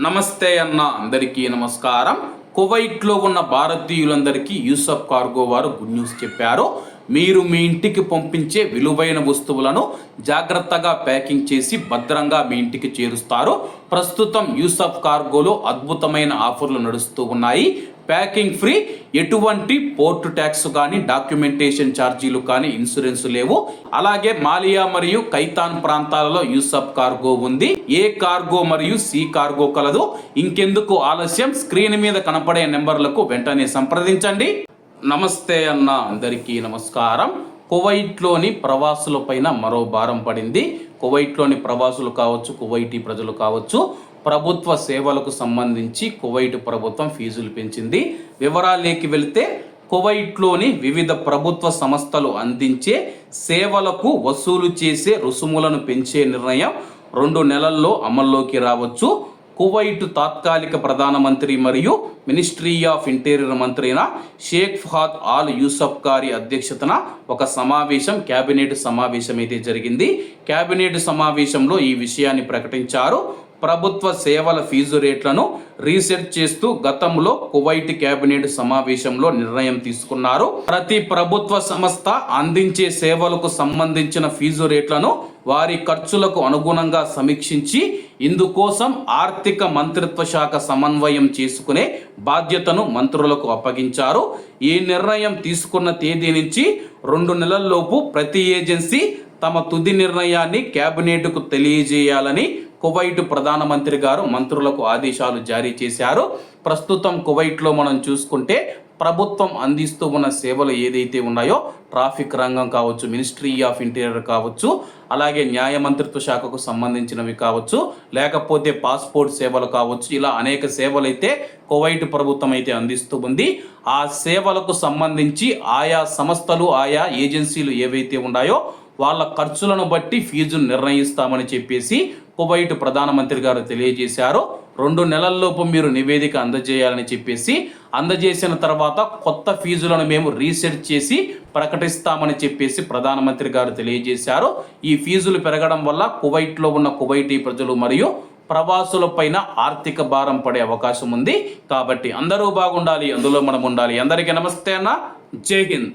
నమస్తే అన్న అందరికీ నమస్కారం. కువైట్లో ఉన్న భారతీయులందరికీ యూసఫ్ కార్గో వారు గుడ్ న్యూస్ చెప్పారు. మీరు మీ ఇంటికి పంపించే విలువైన వస్తువులను జాగ్రత్తగా ప్యాకింగ్ చేసి భద్రంగా మీ ఇంటికి చేరుస్తారు. ప్రస్తుతం యూసఫ్ కార్గోలో అద్భుతమైన ఆఫర్లు నడుస్తూ ఉన్నాయి. Packing free. ఎటువంటి పోర్టు ట్యాక్స్ కానీ డాక్యుమెంటేషన్ ఛార్జీలు కానీ ఇన్సూరెన్స్ లేవు. అలాగే మాలియా మరియు కైతాన్ ప్రాంతాలలో యూసఫ్ కార్గో ఉంది. ఏ కార్గో మరియు సి కార్గో కలదు. ఇంకెందుకు ఆలస్యం? స్క్రీన్ మీద కనపడే నెంబర్లకు వెంటనే సంప్రదించండి. నమస్తే అన్న అందరికీ నమస్కారం. కువైట్లోని ప్రవాసులపైన మరో భారం పడింది. కువైట్లోని ప్రవాసులు కావచ్చు కువైటీ ప్రజలు కావచ్చు. ప్రభుత్వ సేవలకు సంబంధించి కువైట్ ప్రభుత్వం ఫీజులు పెంచింది. వివరాలేకి వెళితే కువైట్లోని వివిధ ప్రభుత్వ సంస్థలు అందించే సేవలకు వసూలు చేసే రుసుములను పెంచే నిర్ణయం రెండు నెలల్లో అమల్లోకి రావచ్చు. కువైట్ తాత్కాలిక ప్రధానమంత్రి మరియు మినిస్ట్రీ ఆఫ్ ఇంటీరియర్ మంత్రి అయిన షేక్ ఫహాద్ ఆల్ యూసఫ్ గారి అధ్యక్షతన ఒక సమావేశం కేబినెట్ సమావేశం అయితే జరిగింది. కేబినెట్ సమావేశంలో ఈ విషయాన్ని ప్రకటించారు. ప్రభుత్వ సేవల ఫీజు రేట్లను రీసెట్ చేస్తూ గతంలో కువైట్ కేబినెట్ సమావేశంలో నిర్ణయం తీసుకున్నారు. ప్రతి ప్రభుత్వ సంస్థ అందించే సేవలకు సంబంధించిన ఫీజు రేట్లను వారి ఖర్చులకు అనుగుణంగా సమీక్షించి ఇందుకోసం ఆర్థిక మంత్రిత్వ శాఖ సమన్వయం చేసుకునే బాధ్యతను మంత్రులకు అప్పగించారు. ఈ నిర్ణయం తీసుకున్న తేదీ నుంచి రెండు నెలల్లోపు ప్రతి ఏజెన్సీ తమ తుది నిర్ణయాన్ని కేబినెట్కు తెలియజేయాలని కువైట్ ప్రధానమంత్రి గారు మంత్రులకు ఆదేశాలు జారీ చేశారు. ప్రస్తుతం కువైట్లో మనం చూసుకుంటే ప్రభుత్వం అందిస్తూ ఉన్న సేవలు ఏదైతే ఉన్నాయో ట్రాఫిక్ రంగం కావచ్చు మినిస్ట్రీ ఆఫ్ ఇంటీరియర్ కావచ్చు అలాగే న్యాయ మంత్రిత్వ శాఖకు సంబంధించినవి కావచ్చు లేకపోతే పాస్పోర్ట్ సేవలు కావచ్చు ఇలా అనేక సేవలు అయితే కువైట్ ప్రభుత్వం అయితే అందిస్తూ ఉంది. ఆ సేవలకు సంబంధించి ఆయా సంస్థలు ఆయా ఏజెన్సీలు ఏవైతే ఉన్నాయో వాళ్ళ ఖర్చులను బట్టి ఫీజును నిర్ణయిస్తామని చెప్పేసి కువైట్ ప్రధానమంత్రి గారు తెలియజేశారు. రెండు నెలల్లోపు మీరు నివేదిక అందజేయాలని చెప్పేసి అందజేసిన తర్వాత కొత్త ఫీజులను మేము రీసెట్ చేసి ప్రకటిస్తామని చెప్పేసి ప్రధానమంత్రి గారు తెలియజేశారు. ఈ ఫీజులు పెరగడం వల్ల కువైట్లో ఉన్న కువైటీ ప్రజలు మరియు ప్రవాసులపైన ఆర్థిక భారం పడే అవకాశం ఉంది. కాబట్టి అందరూ బాగుండాలి అందులో మనం ఉండాలి. అందరికీ నమస్తే అన్న. జై హింద్.